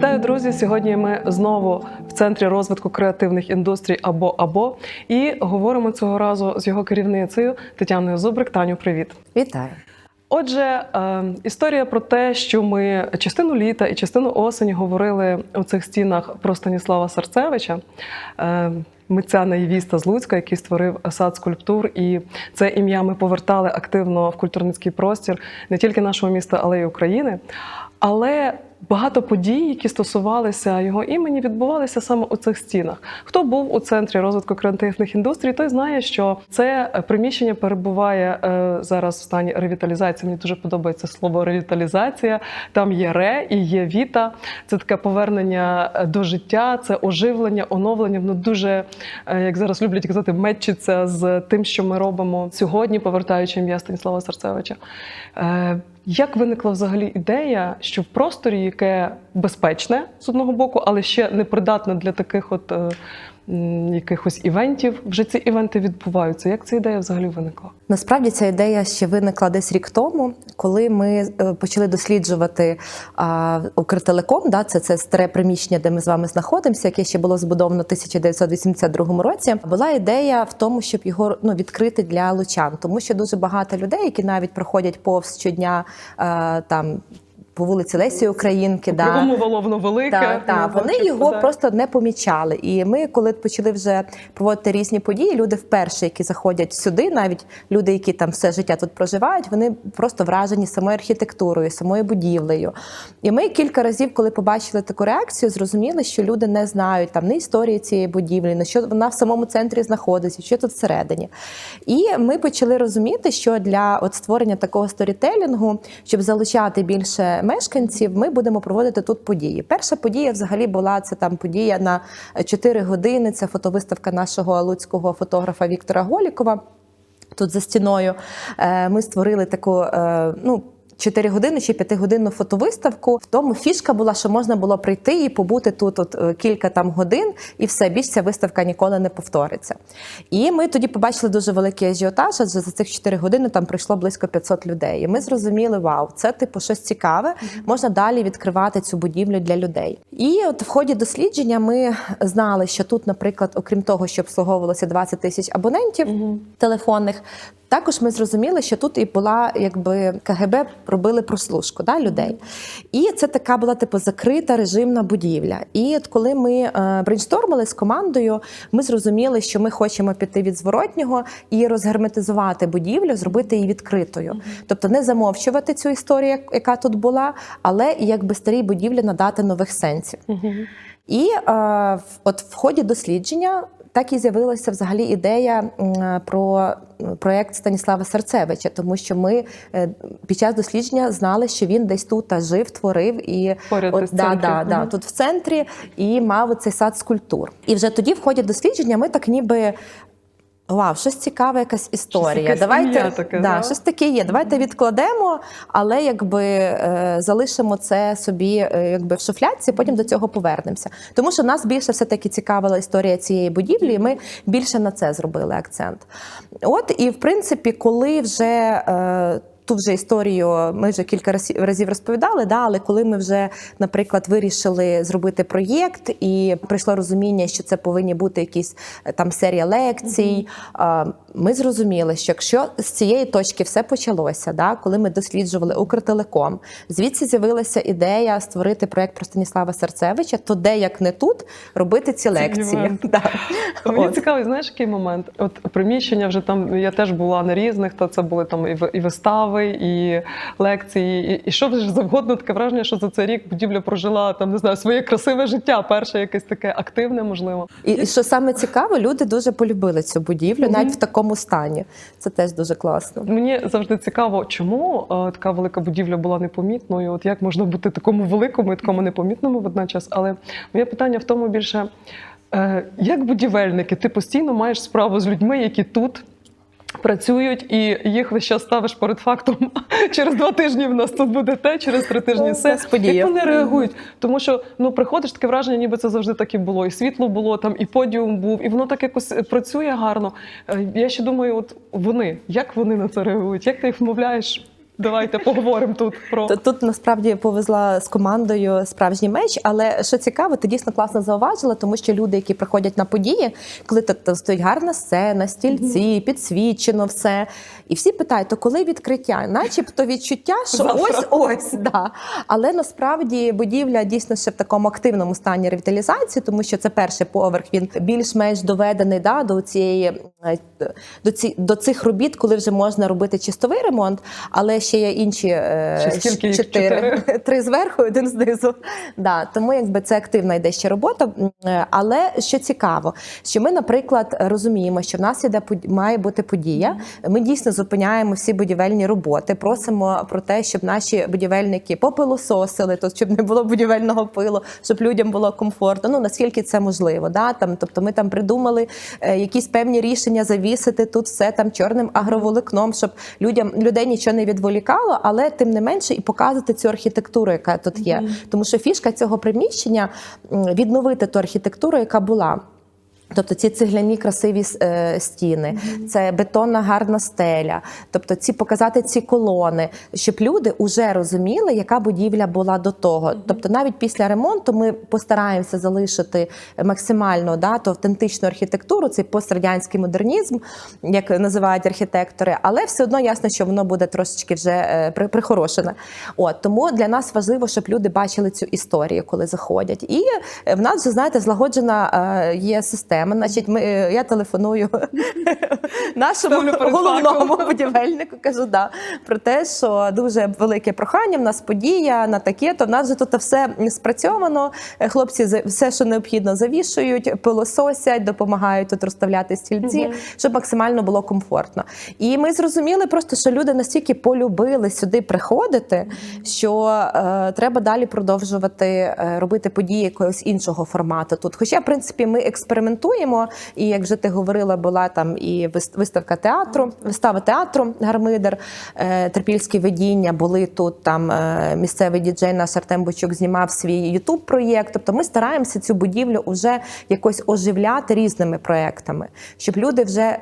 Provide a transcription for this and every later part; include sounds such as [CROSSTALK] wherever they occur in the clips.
Вітаю, друзі! Сьогодні ми знову в центрі розвитку креативних індустрій або або і говоримо цього разу з його керівницею Тетяною Зубрик. Таню, привіт! Вітаю. Отже, е, історія про те, що ми частину літа і частину осені говорили у цих стінах про Станіслава Сарцевича, е, митця наївіста з Луцька, який створив сад скульптур. І це ім'я ми повертали активно в культурницький простір не тільки нашого міста, але й України. Але багато подій, які стосувалися його імені, відбувалися саме у цих стінах. Хто був у центрі розвитку креативних індустрій, той знає, що це приміщення перебуває е, зараз в стані ревіталізації. Мені дуже подобається слово ревіталізація. Там є ре і є віта. Це таке повернення е, до життя, це оживлення, оновлення. Воно дуже, е, як зараз люблять казати, мечиться з тим, що ми робимо сьогодні, повертаючи ім'я Станіслава Сарцевича. Як виникла взагалі ідея, що в просторі, яке безпечне з одного боку, але ще не придатне для таких от е, якихось івентів, вже ці івенти відбуваються. Як ця ідея взагалі виникла? Насправді ця ідея ще виникла десь рік тому, коли ми е, почали досліджувати Укртелеком. Да, це, це старе приміщення, де ми з вами знаходимося, яке ще було збудовано в 1982 році. Була ідея в тому, щоб його ну, відкрити для лучан, тому що дуже багато людей, які навіть проходять повз щодня е, там. По вулиці Лесі Українки, да. Воно велике. Так, не вони його да. просто не помічали. І ми, коли почали вже проводити різні події, люди вперше, які заходять сюди, навіть люди, які там все життя тут проживають, вони просто вражені самою архітектурою, самою будівлею. І ми кілька разів, коли побачили таку реакцію, зрозуміли, що люди не знають там не історії цієї будівлі, на що вона в самому центрі знаходиться, що тут всередині. І ми почали розуміти, що для от створення такого сторітелінгу, щоб залучати більше мешканців, ми будемо проводити тут події. Перша подія взагалі була це там подія на 4 години. Це фотовиставка нашого луцького фотографа Віктора Голікова. Тут за стіною Е, ми створили таку. е, ну, 4 години чи 5-годинну фотовиставку. В тому фішка була, що можна було прийти і побути тут от е, кілька там годин, і все більш ця виставка ніколи не повториться. І ми тоді побачили дуже великий ажіотаж, адже за цих 4 години там прийшло близько 500 людей. І ми зрозуміли, вау, це типу щось цікаве. Можна далі відкривати цю будівлю для людей. І от в ході дослідження ми знали, що тут, наприклад, окрім того, що обслуговувалося 20 тисяч абонентів телефонних. Також ми зрозуміли, що тут і була, якби КГБ робили прослушку да, людей. І це така була типу закрита режимна будівля. І от коли ми е, брейнштормили з командою, ми зрозуміли, що ми хочемо піти від зворотнього і розгерметизувати будівлю, зробити її відкритою. Тобто не замовчувати цю історію, яка тут була, але і якби старій будівлі надати нових сенсів. І е, от в ході дослідження так і з'явилася взагалі ідея про проект проєкт Станіслава Сарцевича, тому що ми е, під час дослідження знали, що він десь тут та жив, творив і Поряд от, да, да, да, тут в центрі і мав цей сад скульптур. І вже тоді, в ході дослідження, ми так ніби. Вау, щось цікаве, якась історія. Щось Давайте таке, да, да? щось таке є. Давайте відкладемо, але якби е, залишимо це собі е, якби в шуфляці, потім до цього повернемося. Тому що нас більше все таки цікавила історія цієї будівлі, і ми більше на це зробили акцент. От і в принципі, коли вже. Е, Ту вже історію ми вже кілька разів- розповідали, да, але коли ми вже, наприклад, вирішили зробити проєкт, і прийшло розуміння, що це повинні бути якісь е, там серія лекцій, а, ми зрозуміли, що якщо з цієї точки все почалося, да, коли ми досліджували Укртелеком, звідси з'явилася ідея створити проєкт про Станіслава Серцевича, то де як не тут робити ці лекції. [LAUGHS] Да. Мені От. цікавий, знаєш, який момент? От приміщення вже там я теж була на різних, то це були там і ви- і вистави, і лекції, і, і що вже завгодно таке враження, що за цей рік будівля прожила там, не знаю, своє красиве життя, перше якесь таке активне, можливо. І, і що саме цікаво, люди дуже полюбили цю будівлю, Мгм. навіть в такому стані. Це теж дуже класно. Мені завжди цікаво, чому е, така велика будівля була непомітною. От як можна бути такому великому і такому непомітному водночас. Але моє питання в тому більше, е, як будівельники, ти постійно маєш справу з людьми, які тут. Працюють і їх весь час ставиш перед фактом. [LAUGHS] Через два тижні в нас тут буде те, через три тижні все. Як вони реагують? Тому що ну приходиш таке враження, ніби це завжди так і було. І світло було там, і подіум був, і воно так якось працює гарно. Е, Я ще думаю, от вони як вони на це реагують? Як ти їх вмовляєш Давайте поговоримо тут про То тут насправді повезла з командою справжній меч. Але що цікаво, ти дійсно класно зауважила, тому що люди, які приходять на події, коли тут стоїть гарна сцена, стільці, підсвічено все. І всі питають, то коли відкриття? Начебто відчуття, що ось ось да. Але насправді будівля дійсно ще в такому активному стані ревіталізації, тому що це перший поверх. Він більш-менш доведений да, до цієї е, до, ці, до цих робіт, коли вже можна робити чистовий ремонт, але ще є інші е, чотири. Чотири? [LAUGHS] три зверху, один знизу. Да, тому якби це активна йде ще робота. Е, Але що цікаво, що ми, наприклад, розуміємо, що в нас іде має бути подія. Ми дійсно зупиняємо всі будівельні роботи. Просимо про те, щоб наші будівельники попилососили, то щоб не було будівельного пилу, щоб людям було комфортно. Ну наскільки це можливо. Да? Там, тобто, ми там придумали е, якісь певні рішення завісити тут все там чорним агроволокном, щоб людям людей нічого не відволікало, але тим не менше і показувати цю архітектуру, яка тут є. Тому що фішка цього приміщення відновити ту архітектуру, яка була. Тобто ці цегляні красиві е, стіни, це бетонна гарна стеля. Тобто, ці показати ці колони, щоб люди вже розуміли, яка будівля була до того. Тобто, навіть після ремонту ми постараємося залишити максимально да, ту автентичну архітектуру, цей пострадянський модернізм, як називають архітектори, але все одно ясно, що воно буде трошечки вже е, прихорошене. От тому для нас важливо, щоб люди бачили цю історію, коли заходять. І е, в нас вже знаєте, злагоджена е, є система. Значить, ми е, я телефоную [LAUGHS] нашому головному будівельнику. Кажу, да про те, що дуже велике прохання. В нас подія на таке, то в нас же тут все спрацьовано. Е, Хлопці все, що необхідно, завішують, пилососять, допомагають тут розставляти стільці, щоб максимально було комфортно. І ми зрозуміли просто, що люди настільки полюбили сюди приходити, що е, треба далі продовжувати е, робити події якогось іншого формату тут. Хоча, в принципі, ми експериментуємо, і як вже ти говорила, була там і виставка театру, вистава театру Гармидер, е, Терпільські видіння. Були тут там е, місцевий діджей наш Артем Бочук знімав свій ютуб проєкт. Тобто ми стараємося цю будівлю вже якось оживляти різними проектами, щоб люди вже.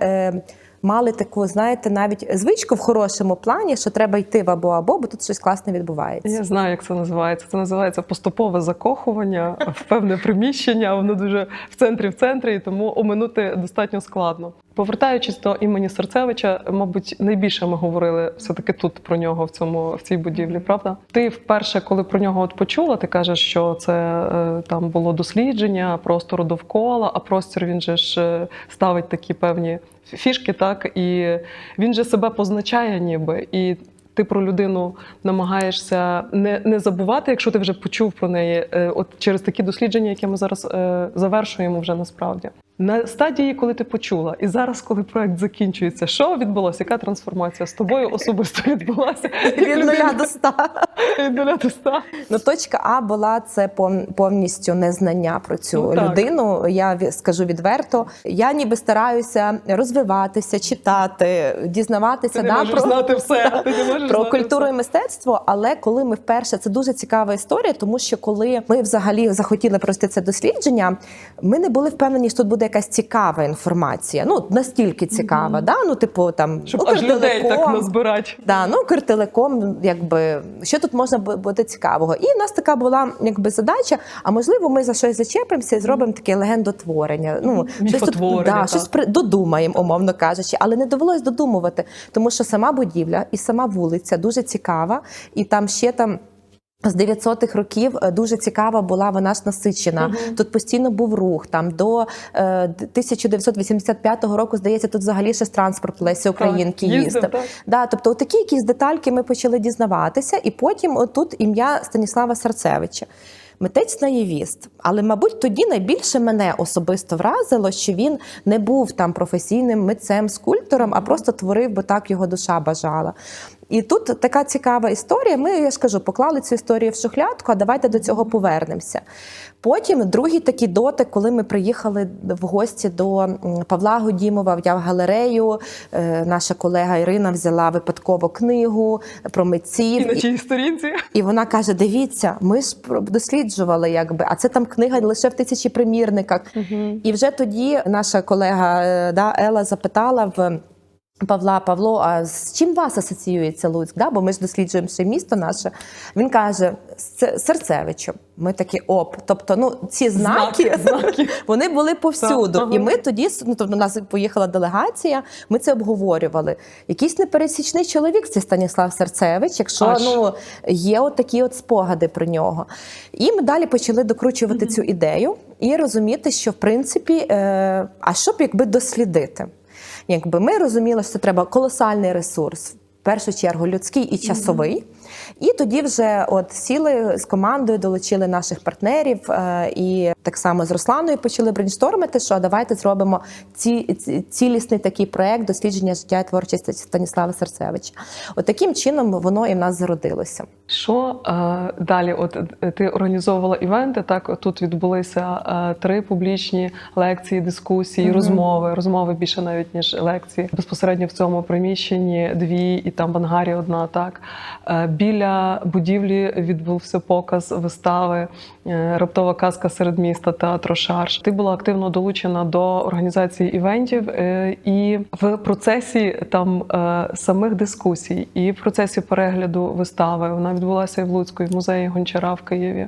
Мали таку, знаєте, навіть звичку в хорошому плані, що треба йти в або або, бо тут щось класне відбувається. Я знаю, як це називається. Це називається поступове закохування в певне приміщення. Воно дуже в центрі в центрі, і тому оминути достатньо складно. Повертаючись до імені Серцевича, мабуть, найбільше ми говорили все-таки тут про нього в цьому в цій будівлі. Правда, ти вперше, коли про нього от почула, ти кажеш, що це е, там було дослідження простору довкола, а простір він же ж е, ставить такі певні фішки, так і він же себе позначає, ніби і ти про людину намагаєшся не, не забувати, якщо ти вже почув про неї, е, от через такі дослідження, які ми зараз е, завершуємо вже насправді. На стадії, коли ти почула, і зараз, коли проект закінчується, що відбулося? Яка трансформація з тобою особисто відбулася? Від нуля до ста. від нуля до ста. Ну, точка А була це пов- повністю незнання про цю Ну, так. людину. Я скажу відверто. Я ніби стараюся розвиватися, читати, дізнаватися Ти не да, можеш про, знати все. Ти не можеш про знати культуру все. і мистецтво. Але коли ми вперше це дуже цікава історія, тому що коли ми взагалі захотіли провести це дослідження, ми не були впевнені, що тут буде якась цікава інформація. Ну настільки цікава, да? ну типу там Щоб аж людей так назбирати. Да, ну Укртелеком, якби що тут можна бу- бути цікавого? І в нас така була якби задача. А можливо, ми за щось зачепимося і зробимо таке легендотворення. Ну щось тут да, щось при додумаємо, умовно кажучи, але не довелось додумувати, тому що сама будівля і сама вулиця дуже цікава, і там ще там. З 900-х років е, дуже цікава була вона ж насичена. Тут постійно був рух. Там до е, 1985 року, здається, тут взагалі ще з транспорт Лесі Українки їздив, їздив. так. Да, тобто, такі якісь детальки ми почали дізнаватися, і потім тут ім'я Станіслава Сарцевича. Митець наївіст, але мабуть тоді найбільше мене особисто вразило, що він не був там професійним митцем, скульптором, а просто творив, бо так його душа бажала. І тут така цікава історія. Ми, я ж кажу, поклали цю історію в шухлядку, а давайте до цього повернемося. Потім другий такий дотик, коли ми приїхали в гості до Павла Годімова в галерею. е, Наша колега Ірина взяла випадково книгу про митців. І на чиїй сторінці. і вона каже: дивіться, ми ж досліджували, якби, а це там книга лише в тисячі примірниках. І вже тоді наша колега е, да, Ела запитала в. Павла, Павло, а з чим вас асоціюється Луцьк? Да? Бо ми ж досліджуємо ще місто наше. Він каже: з Серцевичем. Ми такі оп. Тобто, ну ці знаки, Знаки, [LAUGHS] вони були повсюду. Так, ага. І ми тоді, ну тобто, у нас поїхала делегація, ми це обговорювали. Якийсь непересічний чоловік, це Станіслав Серцевич, якщо Аж. ну є от такі от спогади про нього. І ми далі почали докручувати цю ідею і розуміти, що в принципі, е, а що б якби дослідити? Якби ми розуміли, що треба колосальний ресурс, в першу чергу людський і часовий. І тоді вже от сіли з командою, долучили наших партнерів е, і так само з Русланою почали брейнштормити, що давайте зробимо ці, ці- цілісний такий проект дослідження життя і творчості Станіслава Серцевича. От таким чином воно і в нас зародилося. Що е, далі? От е, ти організовувала івенти. Так тут відбулися е, три публічні лекції, дискусії, розмови. Розмови більше навіть ніж лекції. Безпосередньо в цьому приміщенні дві, і там в ангарі одна. Так е, біля будівлі відбувся показ вистави е, Раптова казка серед міста театру Шарш. Ти була активно долучена до організації івентів е, і в процесі там е, самих дискусій, і в процесі перегляду вистави. Вона відбулася і в Луцьку, і в музеї Гончара в Києві.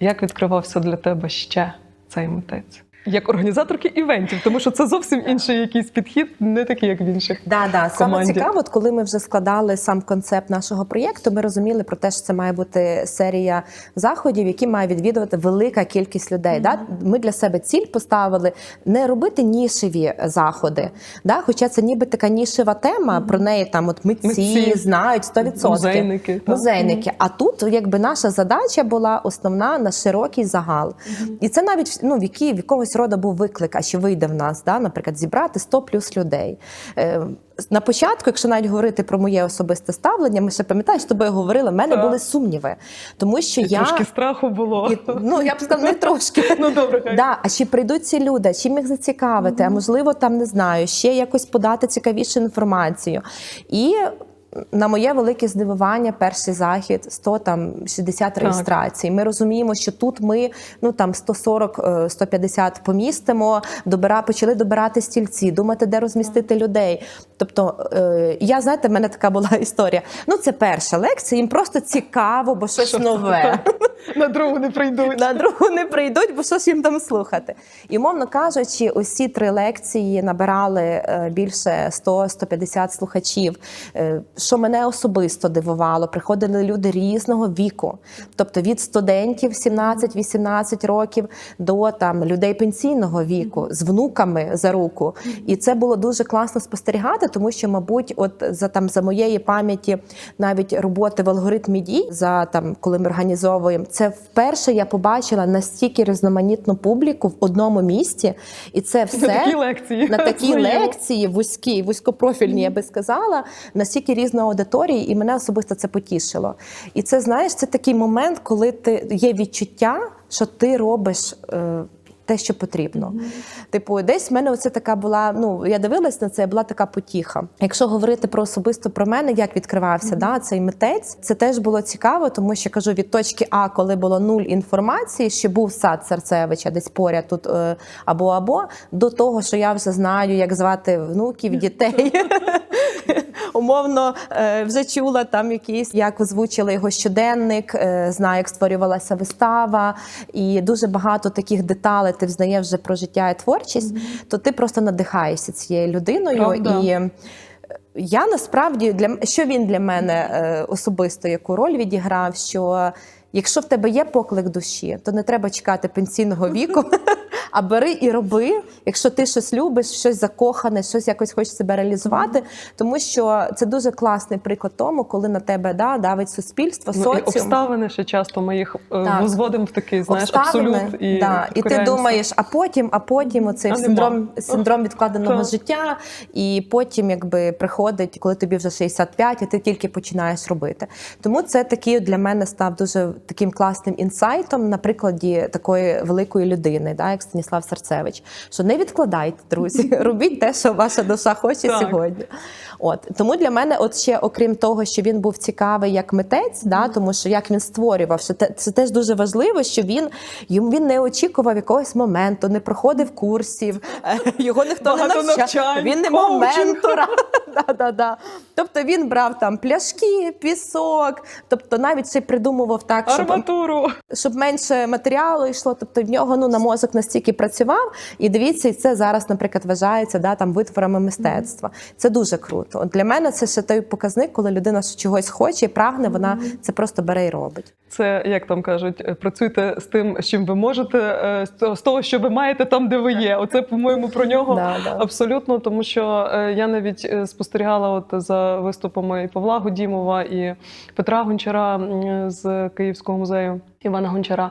Як відкривався для тебе ще цей митець? Як організаторки івентів, тому що це зовсім інший якийсь підхід, не такий, як в інших. Да, да. Саме цікаво, от коли ми вже складали сам концепт нашого проєкту, ми розуміли про те, що це має бути серія заходів, які має відвідувати велика кількість людей. Да? Ми для себе ціль поставили не робити нішеві заходи. Да? Хоча це ніби така нішева тема, про неї там от митці, Митці. знають 100%. Музейники. Музейники. А тут якби наша задача була основна на широкий загал. І це навіть ну, в, які, в роду був виклик, а що вийде в нас, да? наприклад, зібрати 100 плюс людей. Е, на початку, якщо навіть говорити про моє особисте ставлення, ми ще пам'ятаєш, з тобою говорили, в мене Так. були сумніви. Тому що І я. Трошки страху було. І, ну, я б сказала, не трошки. [LAUGHS] Ну добре, хай. Да, а чи прийдуть ці люди, чим їх зацікавити, а можливо, там не знаю, ще якось подати цікавішу інформацію. І на моє велике здивування, перший захід 100 там 60 реєстрацій. Ми розуміємо, що тут ми ну там 140 е, 150 помістимо. Добира почали добирати стільці, думати, де розмістити людей. Тобто, е, я знаєте, в мене така була [LAUGHS] історія. Ну, це перша лекція, їм просто цікаво, бо щось Що- нове. [LAUGHS] На другу не прийдуть. На другу не прийдуть, бо що ж їм там слухати. І, мовно кажучи, усі три лекції набирали е, більше 100-150 слухачів. Е, Що мене особисто дивувало, приходили люди різного віку, тобто від студентів 17-18 років до там людей пенсійного віку з внуками за руку. І це було дуже класно спостерігати, тому що, мабуть, от за там за моєї пам'яті навіть роботи в алгоритмі дій, за там, коли ми організовуємо, це вперше я побачила настільки різноманітну публіку в одному місці, і це все На такі лекції. на такі лекції, вузькі, вузькопрофільні, я би сказала, настільки різної аудиторії, і мене особисто це потішило. І це знаєш, це такий момент, коли ти є відчуття, що ти робиш. Е, те, що потрібно. Типу, десь в мене оце така була. Ну я дивилась на це, була така потіха. Якщо говорити про особисто про мене, як відкривався да, цей митець, це теж було цікаво, тому що кажу від точки А, коли було нуль інформації, що був сад Серцевича десь поряд тут е, або або до того, що я вже знаю, як звати внуків, дітей. [LAUGHS] Умовно е, вже чула там якісь, як озвучили його щоденник, е, знаю, як створювалася вистава, і дуже багато таких деталей ти взнаєш вже про життя і творчість, то ти просто надихаєшся цією людиною. Правда. І е, я насправді для що він для мене особисто яку роль відіграв, що якщо в тебе є поклик душі, то не треба чекати пенсійного віку. [LAUGHS] А бери і роби, якщо ти щось любиш, щось закохане, щось якось хочеш себе реалізувати, тому що це дуже класний приклад тому, коли на тебе да, давить суспільство, Ну, і обставини ще часто ми їх е, Так. возводимо в такий, знаєш, абсолют і, да. і ти думаєш, а потім, а потім оцей А синдром, синдром відкладеного Так. життя, і потім якби приходить, коли тобі вже 65, і ти тільки починаєш робити. Тому це такий для мене став дуже таким класним інсайтом на прикладі такої великої людини, да, як Станіслав Серцевич. Що не відкладайте, друзі, [LAUGHS] робіть те, що ваша душа хоче Так. сьогодні. От тому для мене, от ще окрім того, що він був цікавий як митець, да, тому що як він створював, що те- це теж дуже важливо, що він йому він не очікував якогось моменту, не проходив курсів, [LAUGHS] його ніхто не навчав. навчань, Він не мав ментора. [LAUGHS] Да, да, да. Тобто він брав там пляшки, пісок, тобто навіть ще придумував так, Арматуру. щоб менше матеріалу йшло. Тобто в нього ну на мозок настільки працював. І дивіться, і це зараз, наприклад, вважається да, там витворами мистецтва. Це дуже круто. От для мене це ще той показник, коли людина чогось хоче і прагне, вона це просто бере і робить. Це як там кажуть, е, працюйте з тим, з чим ви можете, е, з того- що ви маєте там, де ви є. Оце, по-моєму, про нього Да, да. абсолютно, тому що е, я навіть спостерігала от за виступами і Павла Гудімова, і Петра Гончара з Київського музею Івана Гончара.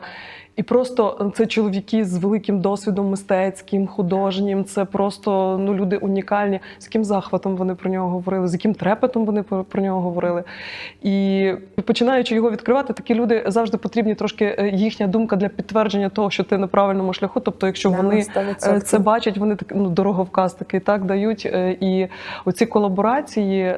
І просто це чоловіки з великим досвідом мистецьким, художнім. Це просто ну люди унікальні. З яким захватом вони про нього говорили, з яким трепетом вони про, нього говорили. І починаючи його відкривати, такі люди завжди потрібні трошки е, їхня думка для підтвердження того, що ти на правильному шляху. Тобто, якщо Да, вони 100%. е, це бачать, вони так ну дороговказ такий так дають. Е, І оці колаборації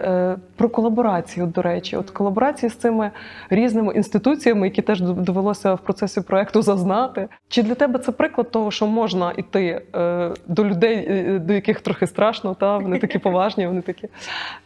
про колаборації, от, до речі, от колаборації з цими різними інституціями, які теж дов- довелося в процесі проекту зазнати. Чи для тебе це приклад того, що можна йти е, до людей, е, до яких трохи страшно, та вони такі поважні, вони такі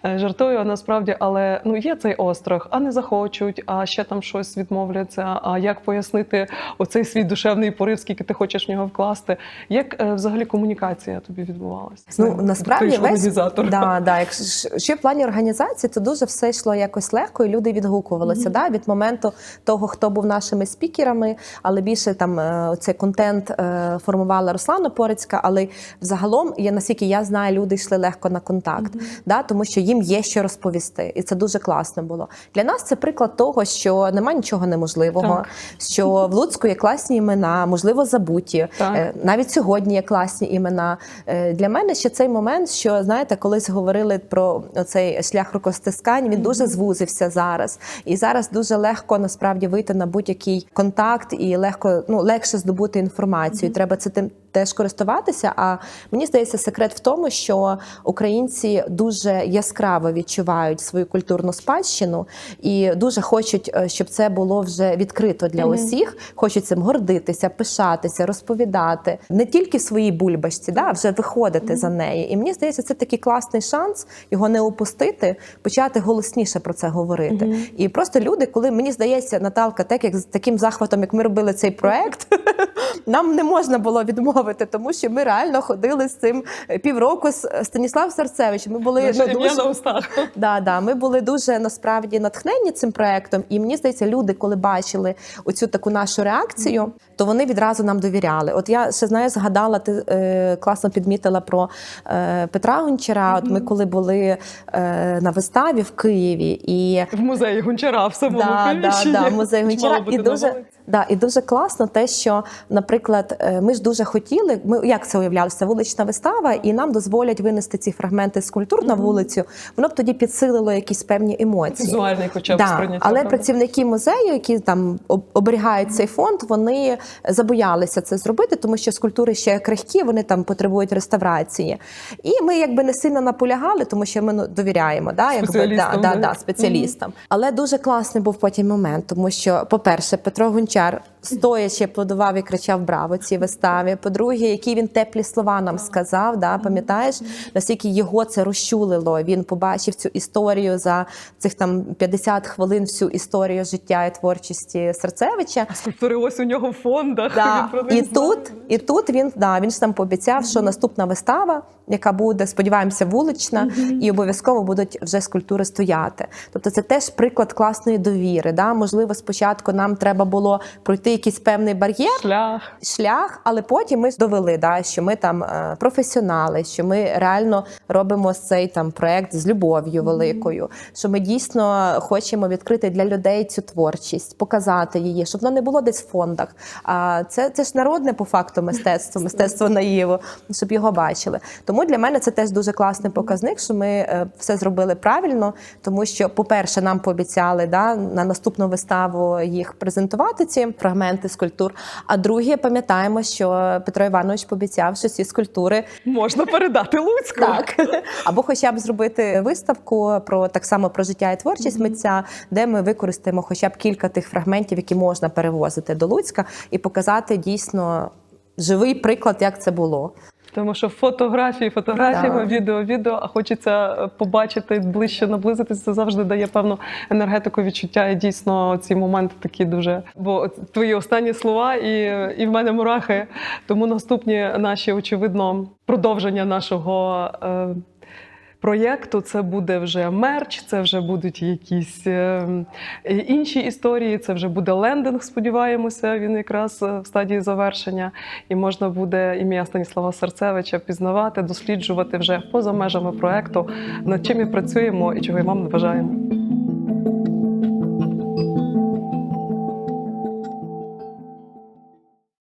е, жартую, а насправді, але ну є цей острах, а не захочуть, а ще там щось відмовляться. А як пояснити оцей свій душевний порив, скільки ти хочеш в нього вкласти? Як е, взагалі комунікація тобі відбувалася? Ну насправді ти весь організатор. да, да, якщо ще в плані організації, то дуже все йшло якось легко, і люди відгукувалися. Да, від моменту того, хто був нашими спікерами, але більше там е, цей контент е, формувала Руслана Порицька. Але взагалом, я наскільки я знаю, люди йшли легко на контакт, да, тому що їм є що розповісти, і це дуже класно було. Для нас це приклад того, що немає нічого неможливого, Так. що в Луцьку є класні імена, можливо, забуті. Так. Е, навіть сьогодні є класні імена. Для мене ще цей момент, що знаєте, колись говорили про цей шлях рукостискань, він дуже звузився зараз. І зараз дуже легко насправді вийти на будь-який контакт і легко ну легше здобути інформацію. Треба це тим теж користуватися. А мені здається, секрет в тому, що українці дуже яскраво відчувають свою культурну спадщину і дуже хочуть, е, щоб це було вже відкрито для Мгм. усіх. Хочуть цим гордитися, пишатися, розповідати не тільки в своїй бульбашці, да, а вже виходити за неї. І мені здається, це такий класний шанс його не упустити, почати голосніше про це говорити. І просто люди, коли мені здається, Наталка, так як з таким захватом, як ми робили цей проект, [LAUGHS] нам не можна було відмовити, тому що ми реально ходили з цим е, півроку з Станіслав Сарцевич. Ми були Наше ну, дуже на устах. Да, да, ми були дуже насправді натхнені цим проектом, і мені здається, люди, коли бачили оцю таку нашу реакцію, то вони відразу нам довіряли. От я ще знаю, згадала, ти е, класно підмітила про е, Петра Гончара. От ми коли були е, на виставі в Києві, і В музеї Гончара в самому да, да, да, музей Гончара. І дуже, вулиці. Да, і дуже класно те, що, наприклад, е, ми ж дуже хотіли, ми як це уявлялося, вулична вистава, і нам дозволять винести ці фрагменти з культур на вулицю. Воно б тоді підсилило якісь певні емоції. Візуальний хоча б Да, сприйняття. але правда? працівники музею, які там оберігають цей фонд, вони забоялися це зробити, тому що скульптури ще крихкі, вони там потребують реставрації. І ми якби не сильно наполягали, тому що ми ну, довіряємо да, якби, да, Спеціалістам, да, да? да, спеціалістам. Але дуже класний був потім момент, тому що, по-перше, Петро Гончар стоячи аплодував і кричав Браво цій виставі. По-друге, які він теплі слова нам сказав. Да, пам'ятаєш, наскільки його це розчулило. Він побачив цю історію за цих там 50 хвилин, всю історію життя і творчості Серцевича. Скульптури ось у нього в фондах. Да. [LAUGHS] Він І тут, і тут він да він ж там пообіцяв, що наступна вистава, яка буде, сподіваємося, вулична, і обов'язково будуть вже скульптури стояти. Тобто, це теж приклад класної довіри. Да? Можливо, спочатку нам треба було пройти якийсь певний бар'єр. шлях. Шлях, але потім ми довели, да, що ми там е, професіонали, що ми реально робимо цей там проект з любов'ю великою, що ми дійсно хочемо відкрити для людей цю творчість, показати її, щоб воно не було десь в фондах. А це, це ж народне по факту мистецтво, мистецтво наїву, щоб його бачили. Тому для мене це теж дуже класний показник, що ми е, все зробили правильно, тому що, по-перше, нам пообіцяли да, на наступну виставу їх презентувати виставці фрагменти скульптур. А друге, пам'ятаємо, що Петро Іванович пообіцяв, що ці скульптури Можна передати Луцьку. так або хоча б зробити виставку про так само про життя і творчість митця, де ми використаємо хоча б кілька тих фрагментів, які можна перевозити до Луцька, і показати дійсно живий приклад, як це було. Тому що фотографії, фотографіями, да. відео, відео, а хочеться е, побачити ближче, наблизитися. Це завжди дає певну енергетику, відчуття. І дійсно ці моменти такі дуже. Бо твої останні слова, і, і в мене мурахи. Тому наступні наші, очевидно, продовження нашого. Е, Проєкту це буде вже мерч, це вже будуть якісь е, інші історії. Це вже буде лендинг. Сподіваємося, він якраз е, в стадії завершення, і можна буде ім'я Станіслава Серцевича пізнавати, досліджувати вже поза межами проекту, над чим ми працюємо і чого й вам бажаємо.